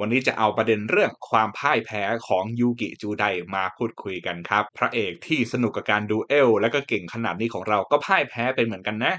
วันนี้จะเอาประเด็นเรื่องความพ่ายแพ้ของยูกิจูไดมาพูดคุยกันครับ พระเอกที่สนุกกับการดูเอลและก็เก่งขนาดนี้ของเราก็พ่ายแพ้เป็นเหมือนกันนะ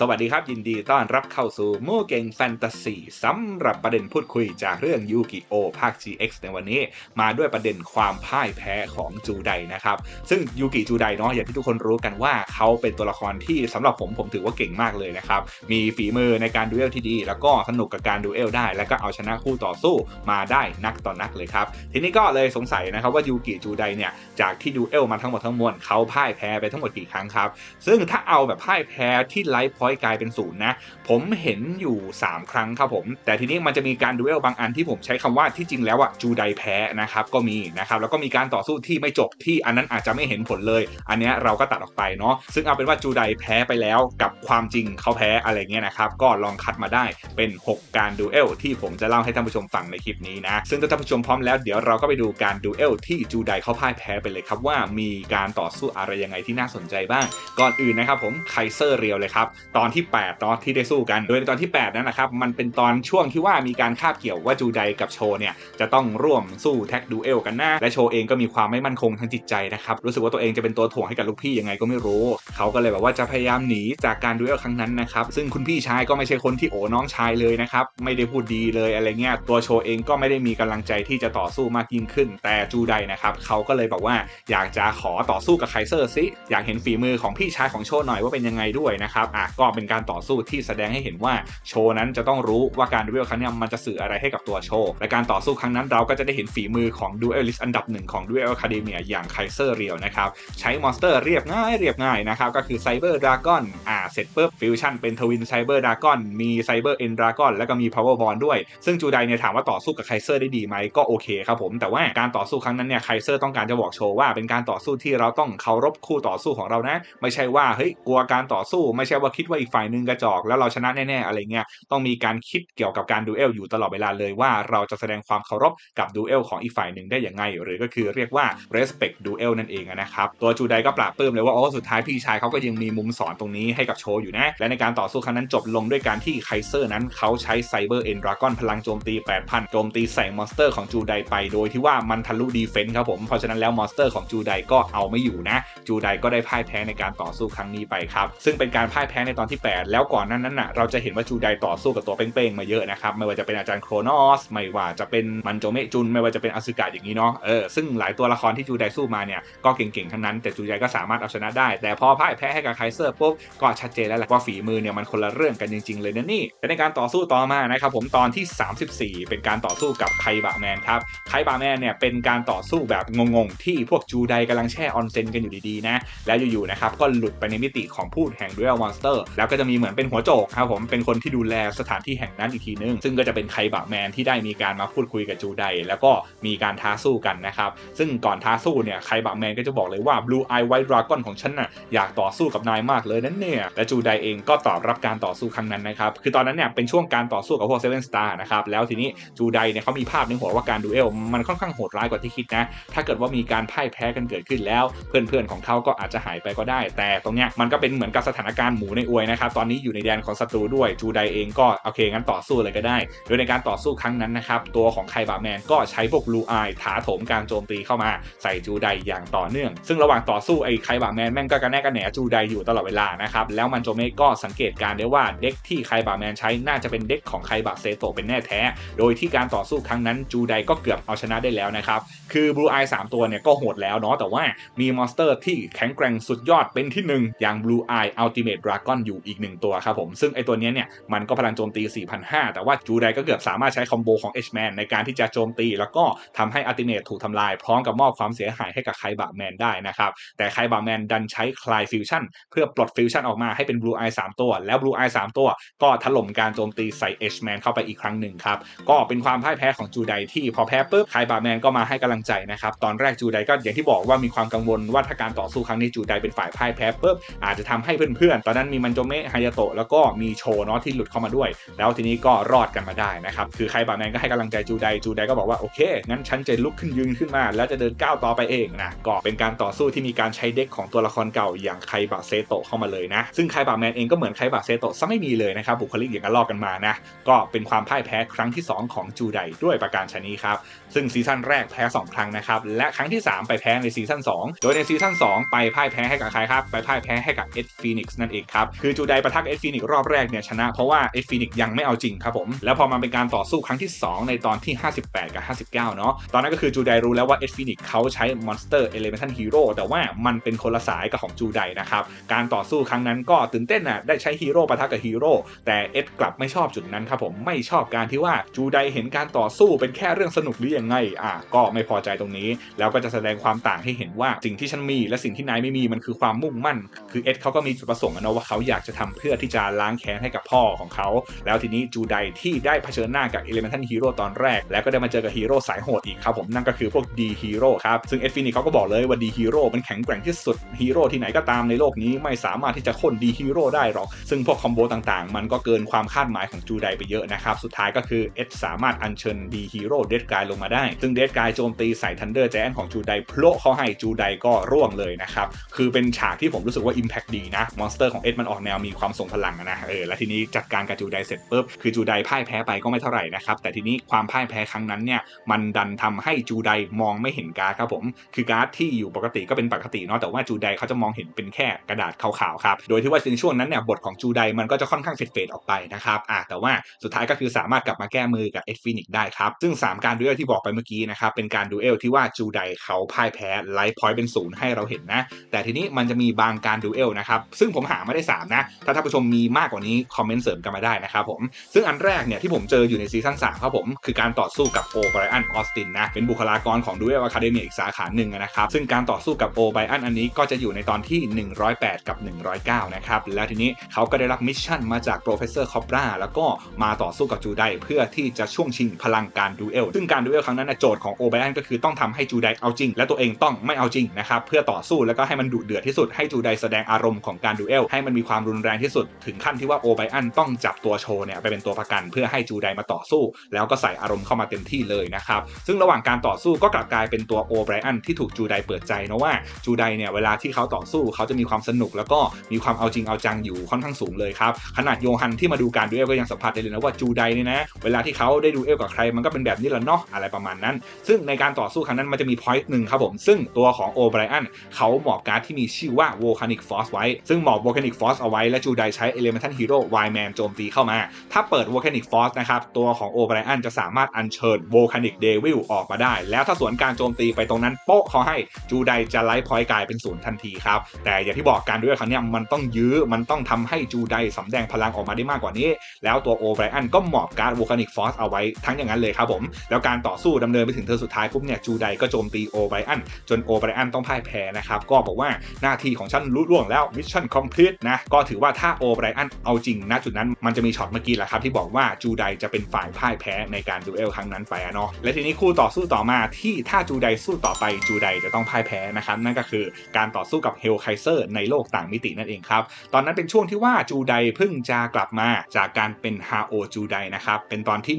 สวัสดีครับ ยินดีต้อนรับเข้าสู่โมเก่งแฟนตาซีสำหรับประเด็นพูดคุยจากเรื่องยูกิโอภาค GX ในวันนี้ มาด้วยประเด็นความพ่ายแพ้ของจูไดนะครับ ซึ่งยูกิจูไดเนาะอย่างที่ทุกคนรู้กันว่าเขาเป็นตัวละครที่สำหรับผมผมถือว่าเก่งมากเลยนะครับ มีฝีมือในการดูเอลที่ดี แล้วก็สนุกกับการดูเอลได้ แล้วก็เอาชนะคู่ต่อสู้มาได้นักต่อนนักเลยครับ ทีนี้ก็เลยสงสัยนะครับว่ายูกิจูไดเนี่ยจากที่ดูเอลมาทั้งหมดทั้งมวลเขาพ่ายแพ้ไปทั้งหมดกี่ครั้งครับซึ่งถ้าเอาแบบพ่ายแพ้ที่ไลฟ์พอยต์กลายเป็นศูนย์นะ ผมเห็นอยู่ 3 ครั้งครับผม แต่ทีนี้มันจะมีการดูเอลบางอันที่ผมใช้คำว่าที่จริงแล้วอะจูไดแพ้นะครับก็มีนะครับแล้วก็มีการต่อสู้ที่ไม่จบที่อันนั้นอาจจะไม่เห็นผลเลย อันเนี้ยเราก็ตัดออกไปเนาะซึ่งเอาเป็นว่าจูไดแพ้ไปแล้วกับความจริงเขาแพ้อะไรเงี้ยนะครับก็ลองคัดมาได้เป็น 6 การดูเอลที่ผมจะเล่าให้ท่านผู้ชมฟังในคลิปนี้นะซึ่งถ้าท่านผู้ชมพร้อมแล้วเดี๋ยวเราก็ไปดูการดูเอลที่จูไดเขาพ่ายแพ้ไปเลยครับว่ามีการต่อสู้อะไรยังไงที่น่าสนใจบ้าง ก่อนอื่นนะครับผมไคเซอร์เรียวเลยครับตอนที่ 8 ตอนที่ได้สู้กัน โดยในตอนที่ 8 นั้นนะครับมันเป็นตอนช่วงที่ว่ามีการคาบเกี่ยวว่าจูไดกับโชเนี่ยจะต้องร่วมสู้แท็กดูเอลกันนะและโชเองก็มีความไม่มั่นคงทางจิตใจนะครับรู้สึกว่าตัวเองจะเป็นตัวถ่วงให้กับลูกพี่ยังไงก็ไม่รู้ เขาก็เลยแบบว่าจะพยายามหนีจากการดูเอลครั้งนั้นนะครับซึ่งคุณพี่ชายก็ไม่ใช่คนที่โอน้องชายเลยนะครับไม่ได้พูดดีเลยอะไรเงี้ยตัวโชเองก็ไม่ได้มีกำลังใจที่จะต่อสู้มากยิ่งขึ้น แต่จูไดนะครับเขาก็เลยบอกว่าอยากจะขอต่อสู้กับไคเซอร์ซิอยากเห็นฝีมือของพี่ชายของโชหน่อยว่าเป็นยังไงด้วยนะครับอะก็เป็นการต่อสู้ที่แสดงให้เห็นว่าโชนั้นจะต้องรู้ว่าการดูเอลครั้งนี้มันจะสื่ออะไรให้กับตัวโชและการต่อสู้ครั้งนั้นเราก็จะได้เห็นฝีมือของดูเอลิสอันดับหนึ่งของดูเอลคาเดเมียอย่างไคเซอร์เรียวนะครับใช้มอนสเตอร์เรียบง่ายเรียบง่ายนะครับก็คือไซเบอร์ดราก้อนอ่าเสร็จปุ๊บฟิวชั่นเป็นทวินไซเบอร์ดราก้อนมีไซเบอร์เอ็นดราก้อนแล้วก็มีพาวเวอร์บอลด้วยซึ่งจูไดเนี่ยถามว่าต่อสู้กับไคเซอร์ได้ดีไหมก็โอเคครับผมแต่ว่าการต่อสู้ครั้งนั้นเนี่ยไคเซอร์ต้องการจะบอกโชว่าเป็นการต่อสู้ที่เราต้องเคารพคู่ต่อสู้ของเรานะ ไม่ใช่ว่าเฮ้ยกลัวการต่อสู้ ไม่ใช่ว่าคิดว่าอีกฝ่ายหนึ่งกระจอกแล้วเราชนะแน่ๆอะไรเงี้ยต้องมีการคิดเกี่ยวกับการดูเอลอยู่ตลอดเวลาเลยว่าเราจะแสดงความเคารพกับดูเอลของอีกฝ่ายหนึ่งได้อย่างไง หรือก็คือเรียกว่า respect duel นั่นเองนะครับตัวจูไดก็ปราบปลื้มเลยว่าโอ้สุดท้ายพี่ชายเขาก็ยังมีมุมสอนตรงนี้ให้กับโชอยู่นะ และในการต่อสู้ครั้งนั้นจบลงด้วยการที่ไคเซอร์นั้นเขาใช้ไซเบอร์เอ็นดรากอนพลังโจมตี 8,000 โจมตีใส่มอนสเตอร์ของจูไดไปโดยที่ว่ามันทะลุดีเฟนส์ครับผมเพราะฉะนั้นแล้วมอนสเตอร์ของจูไดก็เอาไม่อยู่นะ จูไดก็ได้พ่ายแพ้ในการต่อสู้ครั้งนี้ไปครับซึ่งเป็นการพ่ายแพ้ในตอนที่ 8 แล้วก่อนนั้นนั้นน่ะเราจะเห็นว่าจูไดต่อสู้กับตัวเป้งๆมาเยอะนะครับไม่ว่าจะเป็นอาจารย์โครนอสไม่ว่าจะเป็นมันโจเมจุน ไม่ว่าจะเป็นอสึกะอย่างนี้เนาะเออซึ่งหลายตัวละครที่จูไดสู้มาเนี่ยก็เก่งๆทั้งนั้นแต่จูไดก็สามารถเอาชนะได้ แต่พอพ่ายแพ้ให้กับไคเซอร์ปุ๊บก็ชัดเจนแล้วแหละว่าฝีมือเนี่ยมันคนละเรื่องกันจริงๆเลยนะนี่และในการต่อสู้ต่อมานะครับผมตอนที่ 34 เป็นการต่อสู้กับไคบะแมนครับไคบะแมนเนี่ยเป็นการต่อสู้แบบงงๆที่พวกจูไดกำลังแช่ออนเซนกันอยู่ดีๆนะแล้วอยู่ๆนะครับก็หลุดไปในมิติของพูดแห่งด้วยมอนสเตอร์แล้วก็จะมีเหมือนเป็นหัวโจกครับผมเป็นคนที่ดูแลสถานที่แห่งนั้นอีกทีนึง ซึ่งก็จะเป็นไคบะแมนที่ได้มีการมาพูดคุยกับจูไดแล้วก็มีการท้าสู้กันนะครับซึ่งก่อนท้าสู้เนี่ยไคบะแมนก็จะบอกเลยว่า Blue Eye White Dragon ของฉันน่ะอยากต่อสู้กับนายมากเลยนั่นเนี่ยและจูไดเองก็ตอบรับการต่อสู้ครั้งนั้นนะครับคือตอนนั้นเนี่ยเป็นช่วงการต่อสู้กับพวกเซเว่นสตาร์นะครับแล้วทีนี้จูไดเนี่ยเขามีภาพในหัวว่าการดูเอลมันค่อนข้างโหดร้ายกว่าที่คิดนะถ้าเกิดว่ามีการพ่ายแพ้กันเกิดขึ้นแล้ว เพื่อนๆของเขาก็อาจจะหายไปก็ได้ แต่ตรงเนี้ยมันก็เป็นเหมือนกับสถานการณ์หมูในอวยนะครับตอนนี้อยู่ในแดนของศัตรูด้วยจูไดเองก็โอเคงั้นต่อสู้เลยก็ได้ โดยในการต่อสู้ครั้งนั้นนะครับตัวของไคบะแมนก็ใช้พวกลูอายถาโถมการโจมตีเข้ามาใส่จูไดอย่างต่อเนื่อง ซึ่งระหว่างต่อสู้ไอ้ไคบะแมนแม่งก็กระแนกกระแหนจูไดอยู่ตลอดเวลานะครับแล้วมันโจเมก็สังเกตการได้ว่าเด็กที่ไคบะแมนใช้น่าจะเป็นเด็กของไคบะเซโตเป็นแน่แท้ โดยที่การต่อสู้ครั้งนั้นจูไดก็เกือบเอาชนะได้แล้วนะครับคือบลูอายสามตัวเนี่ยก็โหดแล้วเนาะแต่ว่ามีมอนสเตอร์ที่แข็งแกร่งสุดยอดเป็นที่หนึ่งอย่าง Blue Eye Ultimate Dragon อยู่อีกหนึ่งตัวครับผมซึ่งไอตัวนี้เนี่ยมันก็พลังโจมตี 4,500 แต่ว่าจูไดก็เกือบสามารถใช้คอมโบของ H-Man ในการที่จะโจมตี แล้วก็ทำให้อัลติเมทถูกทำลาย พร้อมกับมอบความเสียหายให้กับไคบะแมนได้นะครับ แต่ไคบะแมนดันใช้คลายฟิวชั่นเพื่อปลดฟิวชั่นออกมาให้เป็น Blue Eye 3ตัว แล้ว Blue Eye 3ตัวก็ถล่มการโจมตีใส่ H-Man เข้าไปอีกครั้งหนึ่งครับก็เป็นความพ่ายแพ้ของจูไดที่พอแพ้ปุ๊บไคบะแมนก็มาให้กำลังใจนะครับตอนแรกจูไดก็อย่างที่บอกว่ามีความกังวลว่าถ้าการต่อสู้ครั้งนี้จูไดเป็นฝ่ายพ่ายแพ้ปุ๊บอาจจะทำให้เพื่อนๆตอนนั้นมีมันโจเมะฮายาโตะแล้วก็มีโชเนาะที่หลุดเข้ามาด้วย แล้วทีนี้ก็รอดกันมาได้นะครับ คือใครบาแมนก็ให้กำลังใจจูไดจูไดก็บอกว่าโอเคงั้นฉันจะลุกขึ้นยืนขึ้นมา แล้วจะเดินก้าวต่อไปเองนะก็เป็นการต่อสู้ที่มีการใช้เด็กของตัวละครเก่าอย่างไคบะเซโตะเข้ามาเลยนะ ซึ่งไคบะแมนเองก็เหมือนไคบะเซโตะซะไม่มีเลยนะครับบุคลิกอย่างกันลอกกันมานะก็เป็นความพ่ายแพ้ครั้งที่ 2 ของจูไดด้วยประการชนีครับซึ่งซีซั่นแรกแพ้ 2 ครั้งนะครับและครั้งที่ 3 ไปแพ้ในซีซั่น2โดยในซีซั่น2ไปพ่ายแพ้ให้กับใครครับไปพ่ายแพ้ให้กับเอ็ดฟีนิกซ์นั่นเองครับคืือจูไดประทักเอ็ดฟีนิกซ์รอบแรกเนี่ยชนะเพราะว่าเอ็ดฟีนิกซ์ยังไม่เอาจริงครับผม แล้วพอมาเป็นการต่อสู้ครั้งที่ 2 ในตอนที่ 58 กับ 59 เนาะตอนนั้นก็คือจูไดรู้แล้วว่าเอ็ดฟีนิกซ์เขาใช้มอนสเตอร์เอเลเมนทัลฮีโร่แต่ว่ามันเป็นคนละสายกับของจูไดนะครับการต่อสู้ครั้งนั้นก็ตื่นเต้นอะได้ใช้ฮีโร่ปะทะกับฮีโร่แต่เอ็ดกลับไม่ชอบจุดนั้นครับผมไม่ชอบการที่ว่าจูไดเห็นการต่อสู้เป็นแค่เรื่องสนุกหรือยังไงอะก็ไม่พอใจตรงนี้ แล้วก็จะแสดงความต่างให้เห็นว่าสิ่งที่ฉันมี และสิ่งที่นายไม่มีมันคือความมุ่งมั่น คือเอ็ดเขาก็มีจุดประสงค์นะว่าเขาอยากจะทำเพื่อที่จะล้างแค้นให้กับพ่อของเขา แล้วทีนี้จูไดที่ได้เผชิญหน้ากับเอเลเมนทัลฮีโร่ตอนแรก แล้วก็ได้มาเจอกับฮีโร่สายโหดอีกครับผมนั่นก็คือพวกดีฮีโร่ครับซึ่งเอ็ดฟินิกเขาก็บอกเลยว่าดีฮีโร่มันแข็งแกร่งที่สุดฮีโร่ที่ไหนก็ตามในโลกนี้ไม่สามารถที่จะค้นดีฮีโร่ได้หรอก ซึ่งพวกคอมโบต่างๆ มันก็เกินความคาดหมายของจูไดไปเยอะนะครับสุดท้ายก็คือเอ็ดสามารถอัญเชิญดีฮีโร่เดดกายลงมาได้ ซึ่งเดดกายโจมตีใส่ทันเดอร์แจนของจูไดโผล่เขาให้จูไดก็ร่วงเลยนะครับคือเป็นฉากที่ผมรู้สึกว่า Impact ดีนะมอนสเตอร์ของเอ็ดมันออกแนวมีความทรงพลังอะนะเออแล้วทีนี้จัดการกับจูไดเสร็จปุ๊บคือจูไดพ่ายแพ้ไปก็ไม่เท่าไหร่นะครับแต่ทีนี้ความพ่ายแพ้ครั้งนั้นเนี่ยมันดันทำให้จูไดมองไม่เห็นการ์ดครับผมคือการ์ดที่อยู่ปกติก็เป็นปกติเนาะแต่ว่าจูไดเขาจะมองเห็นเป็นแค่กระดาษขาวๆครับโดยที่ว่าในช่วงนั้นเนี่ยบทของจูไดมันก็จะค่อนข้างเฟดๆออกไปนะครับอะแต่ว่าสุดท้ายก็คือสามารถกลับมาแก้มือกับเอ็ดฟินิกได้ครับซึ่ง 3 การดูเอลที่บอกไปเมื่อกี้นะครับเป็นการดูเอลที่ว่าจูไดเขาพ่ายแพ้ไลฟ์พอยต์เป็นศูนย์ให้เราเห็นนะแต่ทีนี้มันจะมีบางการดูเอลนะครับซึ่งผมหาไม่ได้3นะถ้าท่านผู้ชมมีมากกว่านี้คอมเมนต์เสริมกันมาได้นะครับผมซึ่งอันแรกเนี่ยที่ผมเจออยู่ในซีซั่น3ครับผมคือการต่อสู้กับโอไบรอันออสตินนะเป็นบุคลากรของดูเอลอะคาเดมีอีกสาขาหนึ่งนะครับซึ่งการต่อสู้กับโอไบรอันอันนี้ก็จะอยู่ในตอนที่ 108 กับ 109 นะครับแล้วทีนี้เขาก็ได้รับมิชชั่นมาจากโปรเฟสเซอร์คอปราแล้วก็มาต่อสู้กับจูไดเพื่อที่จะช่วงชิงพลังการดูเอลซึ่งการดูเอลครั้งนั้นโจทย์ของโอไบรอันก็คือต้องทำให้จูไดเอาจริง และตัวเองต้องไม่เอาจริงนะครับเพื่อต่อสู้แล้วก็ให้มันดุเดือดที่สุดให้จูไดแสดงอารมณ์ของการดูเอลให้มันมีความรุนแรงที่สุดถึงขั้นที่ว่าโอไบอันต้องจับตัวโชเนี่ยไปเป็นตัวประกันเพื่อให้จูไดมาต่อสู้ แล้วก็ใส่อารมณ์เข้ามาเต็มที่เลยนะครับ ซึ่งระหว่างการต่อสู้ก็กลับกลายเป็นตัวโอไบอันที่ถูกจูไดเปิดใจนะว่าจูไดเนี่ยเวลาที่เขาต่อสู้เขาจะมีความสนุกแล้วก็มีความเอาจริงเอาจังอยู่ค่อนข้างสูงเลยครับขนาดโยฮันที่มาดูการดูเอลก็ยังสัมผัสได้เลยนะว่าจูไดเนี่ยนะเวลาที่เขาได้ดูเอลกับใครมันก็เป็นแบบนี้แหละเนาะอะไรประมาณนั้น ซึ่งในการต่อสู้ครั้งนั้นมันจะมีพอยต์หนึ่งครับผมซึ่งตัวของโอไบอันเขาหมอบการ์ดที่มีชื่อว่า Volcanic Force ไว้ซึ่งหมอบ Volcanic Force เอาไว้และจูไดใช้ Elemental Hero Wildman โจมตีเข้ามา ถ้าเปิด Volcanic Force นะครับ ตัวของโอไบรอันจะสามารถอัญเชิญ Volcanic Devil ออกมาได้ แล้วถ้าสวนการโจมตีไปตรงนั้นโป๊ะเขาให้จูไดจะไลฟ์พอยต์กลายเป็นศูนย์ทันทีครับ แต่อย่างที่บอกการด้วยครั้งนี้มันต้องยื้อมันต้องทำให้จูไดสำแดงพลังออกมาได้มากกว่านี้ แล้วตัวโอไบรอันก็หมอบการ Volcanic Force เอาไว้ทั้งอย่างนั้นเลยครับผมแล้วการต่อสู้ดำเนินไปถึงเธอสุดท้ายปุ๊บเนี่ยจูไดก็โจมตีโอไบรอันจนโอไบรอันต้องพ่ายแพ้นะครับก็บอกว่าหน้าที่ของฉันรู้ล่วงแล้วมิชชั่นคอมพลีทนะก็ถือว่าถ้าโอไบรอันเอาจริงณจุดนั้นมันจะมีช็อตเมื่อกี้แหละครับที่บอกว่าจูไดจะเป็นฝ่ายพ่ายแพ้ในการดูเอลครั้งนั้นไปอะเนาะและทีนี้คู่ต่อสู้ต่อมาที่ถ้าจูไดสู้ต่อไปจูไดจะต้องพ่ายแพ้นะครับนั่นก็คือการต่อสู้กับเฮลไคเซอร์ในโลกต่างมิตินั่นเองครับตอนนั้นเป็นช่วงที่ว่าจูไดเพิ่งจะกลับมาจากการเป็นฮาโอจูไดนะครับเป็นตอนที่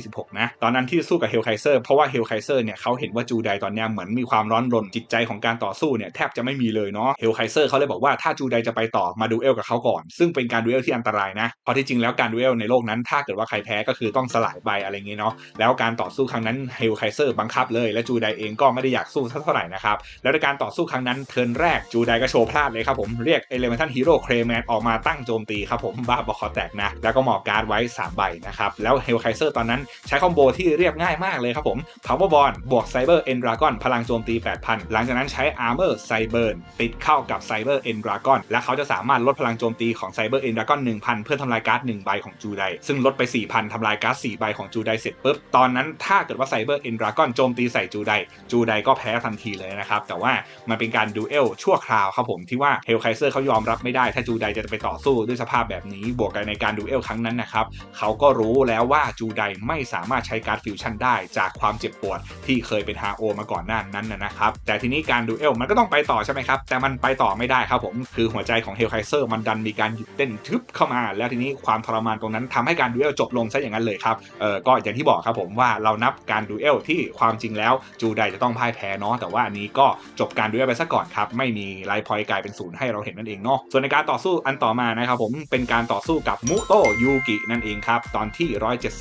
146 นะตอนนั้นที่สู้กับเฮลไคเซอร์เพราะว่าเฮลไคเซอร์เนี่ยเขาเห็นว่าจูไดตอนนี้เหมือนมีความร้อนรนจิตใจของการต่อสู้เนี่ยแทบจะไม่มีเลยเนาะเฮลไคเซอร์เขาเลยบอกว่าถ้าจูไดจะไปต่อมาดูเอลกับเขาก่อน ซึ่งเป็นการดูเอลที่อันตรายนะเพราะที่จริงแล้วการดูเอลในโลกนั้น ถ้าเกิดว่าใครแพ้ก็คือต้องสลายไปอะไรเงี้ยเนาะแล้วการต่อสู้ครั้งนั้นเฮลไคเซอร์บังคับเลย และจูไดเองก็ไม่ได้อยากสู้เท่าไหร่นะครับแล้วในการต่อสู้ครั้งนั้นเทิร์นแรกจูไดก็โชว์พลาดเลยครับผมเรียกเอเลเมนทัลฮีโร่เครแมนออกมาตั้งโจมตีครับผมบ้าบอคอแตกนะแล้วก็หมอบการ์ดไว้ 3 ใบนะครับแล้วเฮลไคเซอร์ตอนนั้นใช้คอมโบที่เรียบง่ายมากเลยครับผม Power b o n บอลบวก Cyber End Dragon พลังโจมตี 8,000 หลังจากนั้นใช้ Armor Cyber ติดเข้ากับ Cyber End Dragon และเขาจะสามารถลดพลังโจมตีของ Cyber End Dragon 1,000เพื่อทำลายการ์ด1ใบของจูไดซึ่งลดไป4,000ทำลายการ์ด4ใบของจูไดเสร็จปุ๊บตอนนั้นถ้าเกิดว่า Cyber End Dragon โจมตีใส่จูไดจูไดก็แพ้ทันทีเลยนะครับแต่ว่ามันเป็นการดูเอลชั่วคราวครับผมที่ว่าเฮลไคเซอร์เขายอมรับไม่ได้ถ้าจูไดจะไปต่อสู้ด้วยสภาพแบบนี้บวกกันในการดูเอลครั้งนั้นนะครับเขาก็รู้แล้วว่าจูไดไม่สามารถใช้การ์ดฟิวชั่นได้จากความเจ็บปวดที่เคยเป็นฮาโอมาก่อนหน้านั้นนะครับแต่ทีนี้การดูเอลมันก็ต้องไปต่อใช่ไหมครับแต่มันไปต่อไม่ได้ครับผมคือหัวใจของเฮลไคเซอร์มันดันมีการหยุดเต้นทึบเข้ามา แล้วทีนี้ความทรมานตรงนั้นทำให้การดูเอลจบลงซะอย่างนั้นเลยครับเออก็อย่างที่บอกครับผมว่าเรานับการดูเอลที่ความจริงแล้วจูไดจะต้องพ่ายแพ้เนาะแต่ว่าอันนี้ก็จบการดูเอลไปซะก่อนครับไม่มีไลฟ์พอยต์กลายเป็นศูนย์ให้เราเห็นนั่นเองเนาะส่วนในการต่อสู้อันต่อมานะครับผมเป็นการต่อสู้กับมุโตยูกินั่นเองครับตอนที่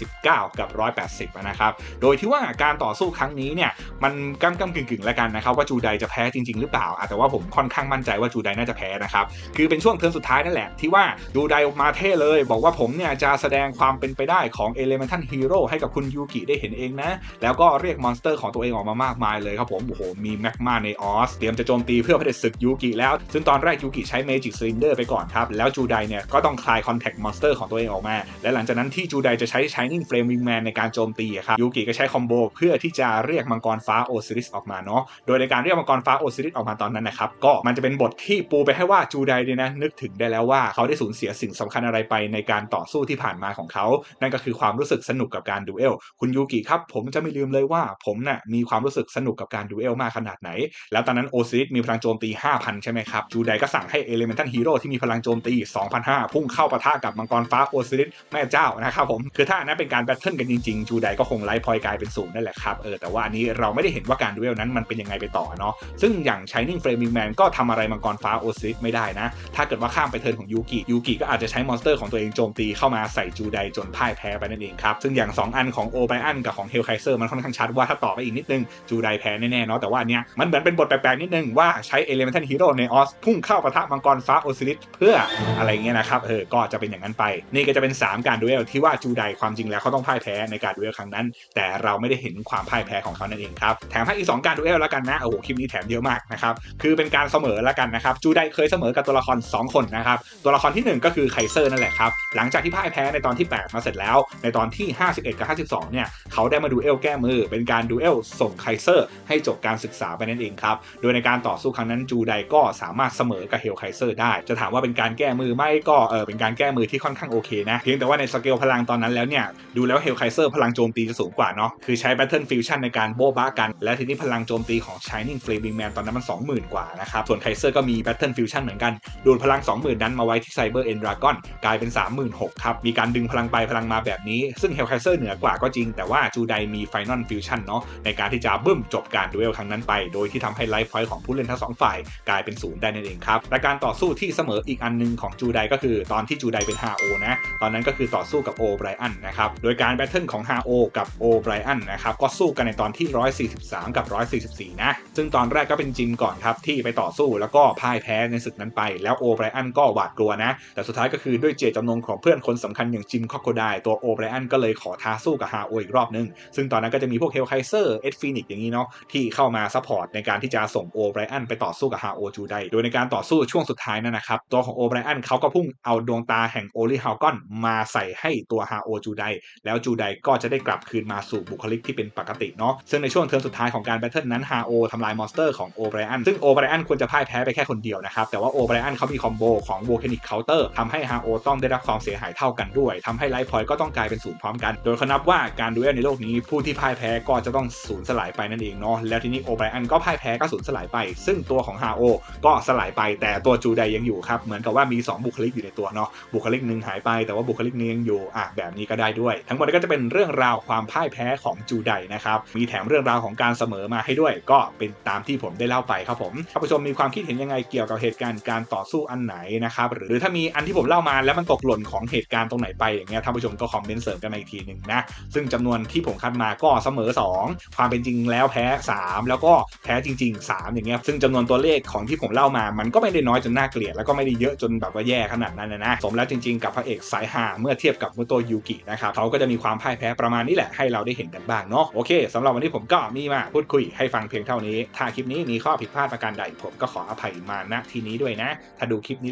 179 กับ 180นะครับโดยที่ว่าการต่อสู้ครั้งนี้เนี่ยมันก้ากำกึ่งๆแล้วกันนะครับว่าจูไดจะแพ้จริง ๆ หรือเปล่าแต่ว่าผมค่อนข้างมั่นใจว่าจูไดน่าจะแพ้นะครับคือเป็นช่วงเทิร์นสุดท้ายนั่นแหละ ที่ว่าจูไดมาเท่เลย บอกว่าผมเนี่ยจะแสดงความเป็นไปได้ของ Elemental Hero ให้กับคุณยูกิได้เห็นเองนะ แล้วก็เรียกมอนสเตอร์ของตัวเองออกมามากมายเลยครับผมโอ้โหมีแมกมาในออสเตรียมจะโจมตีเพื่อเผด็จศึกยูกิแล้ว ซึ่งตอนแรกยูกิใช้เมจิกซิลินเดอร์ไปก่อนครับ แล้วจูไดเนี่ยก็ต้องคลายคอนแทคมอนสเตอร์ของตัวเองออกมา และหลังจากนั้นที่จูไดจะใช้ Shining Flame Wingman ในการโจมตีครับยูกิก็ใช้คอมโบเพื่อที่จะเรียกมังกรฟ้าโอซิริสออกมาเนาะโดยในการเรียกมังกรฟ้าโอซิริสออกมาตอนนั้นนะครับก็มันจะเป็นบทที่ปูไปให้ว่าจูไดเนี่ยนะนึกถึงได้แล้วว่าเขาได้สูญเสียสิ่งสำคัญอะไรไปในการต่อสู้ที่ผ่านมาของเขา นั่นก็คือความรู้สึกสนุกกับการดูเอล คุณยูกิครับ ผมจะไม่ลืมเลยว่าผมน่ะมีความรู้สึกสนุกกับการดูเอลมากขนาดไหน แล้วตอนนั้นโอซิริสมีพลังโจมตี 5,000 ใช่ไหมครับ จูไดก็สั่งให้เอเลเมนทัลฮีโร่ที่มีพลังโจมตี 2,500 พุ่งเข้าปะทะกับมังกรฟ้าโอซิริสแม่เจ้านะครับผม คือถ้าอันนั้นเป็นการแบทเทิลกันจริงๆ จูไดก็คงไล่พอยกลายเป็นศูนย์นั่นแหละครับ เออ แต่ว่าอันนี้เราไม่ได้เห็นว่าการดูเอลนั้นมันเป็นยังไงไปต่อเนาะ ซึ่งอย่าง Shining Flaming Man ก็ทำอะไรมังกรฟ้าโอซิริสไม่ได้นะ ถ้าเกิดว่าข้ามไปเทิร์นของยูกิยูกิก็อาจจะใช้มอนสเตอร์ของตัวเองโจมตีเข้ามาใส่จูไดจนพ่ายแพ้ไปนั่นเองครับ ซึ่งอย่าง 2 อันของโอไบอันกับของเฮลไคเซอร์มันค่อนข้างชัดว่าถ้าต่อไปอีกนิดนึงจูไดแพ้แน่ๆเนาะแต่ว่าอันเนี้ยมันเหมือนเป็นบทแปลกๆนิดนึงว่าใช้เอเลเมนทัลฮีโร่ในออสพุ่งเข้าปะทะมังกรฟ้าโอซิริสเพื่ออะไรเงี้ยนะครับเออก็จะเป็นอย่างนั้นไป นี่ก็จะเป็น 3 การดูเอลที่ว่าจูไดความจริงแล้วเขาต้องพ่ายแพ้ในการดูเอลครั้งนั้น แต่เราไม่ได้เห็นความพ่ายแพ้ของเขานั่นเองครับแถมให้อีก 2 การดูเอลแล้วกันนะโอ้โหคลิปนี้แถมเยอะมากนะครับคือเป็นการเสมอแล้วกันนะครับจูไดเคยเสมอกับตัวละคร 2 คนนะครับ ตัวละครที่ 1 ก็คือไคเซอร์นั่นแหละครับ หลังจากที่พ่ายแพ้ในตอนที่ 8 มาเสร็จแล้ว ในตอนที่ 51 กับ 52 เนี่ย เขาได้มาดูเอลแก้มือ เป็นการดูเอลส่งไคเซอร์ ให้จบการศึกษาไปนั่นเองครับ โดยในการต่อสู้ครั้งนั้นจูไดก็สามารถเสมอกับเฮลไคเซอร์ได้ จะถามว่าเป็นการแก้มือไหมก็เออเป็นการแก้มือที่ค่อนข้างโอเคนะ เพียงแต่ว่าในสเกลพลังตอนนั้นแล้วเนี่ยดูแล้วเฮลไคเซอร์พลังโจมตีจะสูงกว่าเนาะ คือใช้ Battle Fusion ในการโบ๊ะบ้ากัน และทีนี้พลังโจมตีของ Shining Flaming Man ตอนนั้นมัน20,000 กว่านะครับ ส่วนไคเซอร์ก็มี Battle Fusion เหมือนกัน ดูดพลัง20,000 นั้นมาไว้ที่ Cyber End Dragon กลายเป็น 36,000ครับมีการดึงพลังไปพลังมาแบบนี้ ซึ่งเฮลไคเซอร์เหนือกว่าก็จริง แต่ว่าจูไดมี Final Fusion เนาะในการที่จะบึ้มจบการดูเอลครั้งนั้นไป โดยที่ทำให้ไลฟ์พอยต์ของผู้เล่นทั้งสองฝ่ายกลายเป็นศูนย์ได้นั่นเองครับและการต่อสู้ที่เสมออีกอันหนึงของจูไดก็คือตอนที่จูไดเป็น 5O นะตอนนั้นก็คือต่อสู้กับโอไบรอันนะครับโดยการแบทเทิลของ 5O กับโอไบรอันนะครับก็สู้กันในตอนที่ 143 กับ 144 นะ ซึ่งตอนแรกก็เป็นจิมก่อนครับที่ไปต่อสู้แล้วก็พ่ายแพ้ในศึกนั้นไปแล้วโอไบรอันก็หวาดกลัวนะ แต่สุดท้ายก็คือด้วยเจตจำนงของเพื่อนคนสำคัญอย่างจิมคอกโคไดตัวโอไบรอันก็เลยขอท้าสู้กับ 5O อีกรอบนึง ซึ่งตอนนั้นก็จะมีพวกเฮลไคเซอร์เอ็ดฟินิกอย่างนี้เนาะที่เข้ามาซัพพอร์ตในการที่จะส่งโอไบรอันไปต่อสู้กับ 5O จูไดโดยในการต่อสู้ช่วงสุดท้ายนั่นนะครับตัวของโอไบรอันเขาก็พุ่งเอาดวงตาแห่งโอลิฮาวกอนมาใส่ให้ตัว 5O จูไดแล้วจูไดก็จะได้กลับคืนมาสู่บุคลิกที่เป็นปกติเนาะซึ่งในช่วงเทิร์นสุดท้ายของการแบทเทิลนั้น 5O ทำลายมอนสเตอร์ของโอไบรอันซึ่งโอไบรอันควรจะพ่ายแพ้ไปแค่คนเดียวนะครับแต่ว่าโอไบรอันเขามีคอมโบของโวลคานิกเคาน์เตอร์ทำให้ 5O ต้องได้รับความเสียหายเท่ากันด้วยทำให้ไลฟ์พอยต์ก็ต้องกลายเป็นศูนย์พร้อมกัน โดยเขานับว่าการดูเอลในโลกนี้ผู้ที่พ่ายแพ้ก็จะต้องสูญสลายไปนั่นเองเนาะ แล้วทีนี้โอไบรอันก็พ่ายแพ้ก็สูญสลายไป ซึ่งตัวของ 5O ก็สลายไป แต่ตัวจูไดยังอยู่ครับ เหมือนกับว่ามี 2 บุคลิกอยู่ในตัวเนาะ บุคลิกหนึ่งหายไป แต่ว่าบุคลิกนึงยังอยู่ อะแบบนี้ก็ได้ด้วย ทั้งหมดก็จะเป็นเรื่องราวความพ่ายแพ้ของจูไดนะครับ มีแถมเรื่องราวของการเสมอมาให้ด้วย ก็เป็นตามที่ผมได้เล่าไปครับผมท่านผู้ชมมีความคิดเห็นยังไงเกี่ยวกับเหตุการณ์การต่อสู้อันไหนนะครับหรือถ้ามีอันที่ผมเล่ามาแล้วมันตกหล่นของเหตุการณ์ตรงไหนไปอย่างเงี้ยท่านผู้ชมก็คอมเมนต์เสริมกันมาอีกทีหนึ่งนะซึ่งจำนวนที่ผมคัดมาก็เสมอ 2 ความเป็นจริงแล้วแพ้ 3 แล้วก็แพ้จริง ๆ 3 อย่างเงี้ยซึ่งจำนวนตัวเลขของที่ผมเล่ามา มันก็ไม่ได้น้อยจนน่าเกลียดแล้วก็ไม่ได้เยอะจนแบบว่าแย่ขนาดนั้นนะนะสมแล้วจริงๆกับพระเอกสายหาเมื่อเทียบกับมุโตยูกินะครับเขาก็จะมีความพ่ายแพ้ประมาณนี้แหละให้เราได้เห็นกันบ้างเนาะโอเคสำหรับวันนี้ผมก็มีมาพูดคุยให้ฟังเพียงเท่านี้ถ้าคลิปนี้มีข้อผิดพลาดประการใดผมก็ขออภัยมาณที่นี้ด้วยนะ ถ้าดูคลิปนี้